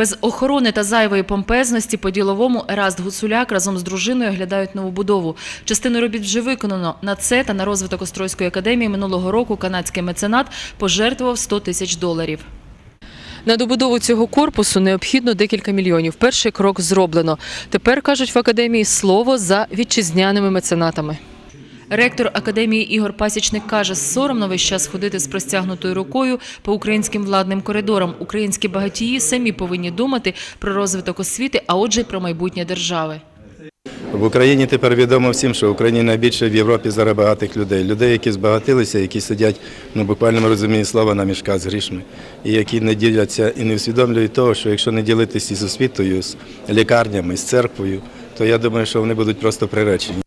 Без охорони та зайвої помпезності по-діловому Ераст Гуцуляк разом з дружиною оглядають нову будову. Частину робіт вже виконано. На це та на розвиток Острозької академії минулого року канадський меценат пожертвував 100 тисяч доларів. На добудову цього корпусу необхідно декілька мільйонів. Перший крок зроблено. Тепер кажуть в академії слово за вітчизняними меценатами. Ректор академії Ігор Пасічник каже, соромно весь час ходити з простягнутою рукою по українським владним коридорам. Українські багатії самі повинні думати про розвиток освіти, а отже, й про майбутнє держави. В Україні тепер відомо всім, що в Україні найбільше в Європі зараз багатих людей. Людей, які збагатилися, які сидять ну, буквальному розумінні слова на мішках з грішми, і які не діляться і не усвідомлюють того, що якщо не ділитися з освітою, з лікарнями, з церквою, то я думаю, що вони будуть просто приречені.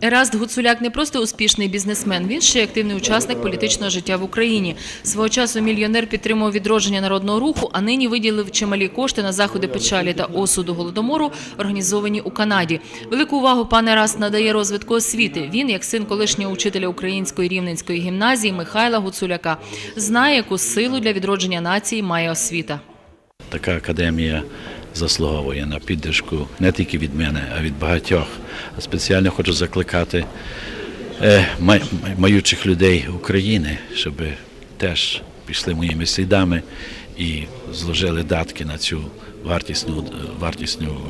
Ераст Гуцуляк не просто успішний бізнесмен, він ще й активний учасник політичного життя в Україні. Свого часу мільйонер підтримував відродження народного руху, а нині виділив чималі кошти на заходи печалі та осуду голодомору, організовані у Канаді. Велику увагу пан Ераст надає розвитку освіти. Він, як син колишнього учителя української рівненської гімназії Михайла Гуцуляка, знає, яку силу для відродження нації має освіта. Така академія заслуговує на підтримку не тільки від мене, а від багатьох. Спеціально хочу закликати е, маючих людей України, щоб теж пішли моїми слідами і зложили датки на цю вартісну, вартісну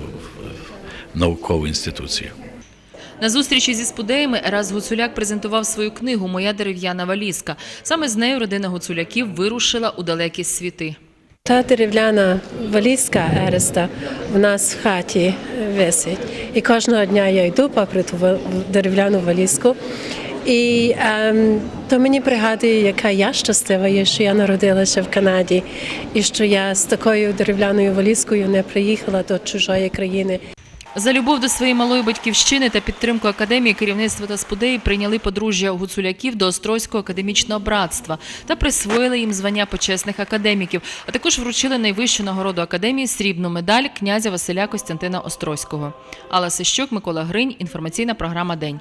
наукову інституцію. На зустрічі зі спудеями Ерас Гуцуляк презентував свою книгу Моя дерев'яна валізка. Саме з нею родина Гуцуляків вирушила у далекі світи. Та дерев'яна валізка Ереста в нас в хаті висить. І кожного дня я йду попри ту дерев'яну валізку. І ем, то мені пригадує, яка я щаслива є, що я народилася в Канаді, і що я з такою дерев'яною валізкою не приїхала до чужої країни. За любов до своєї малої батьківщини та підтримку академії керівництво та спудеї прийняли подружжя гуцуляків до Острозького академічного братства та присвоїли їм звання почесних академіків, а також вручили найвищу нагороду академії срібну медаль князя Василя Костянтина Острозького. Алла Сищук, Микола Гринь. Інформаційна програма День.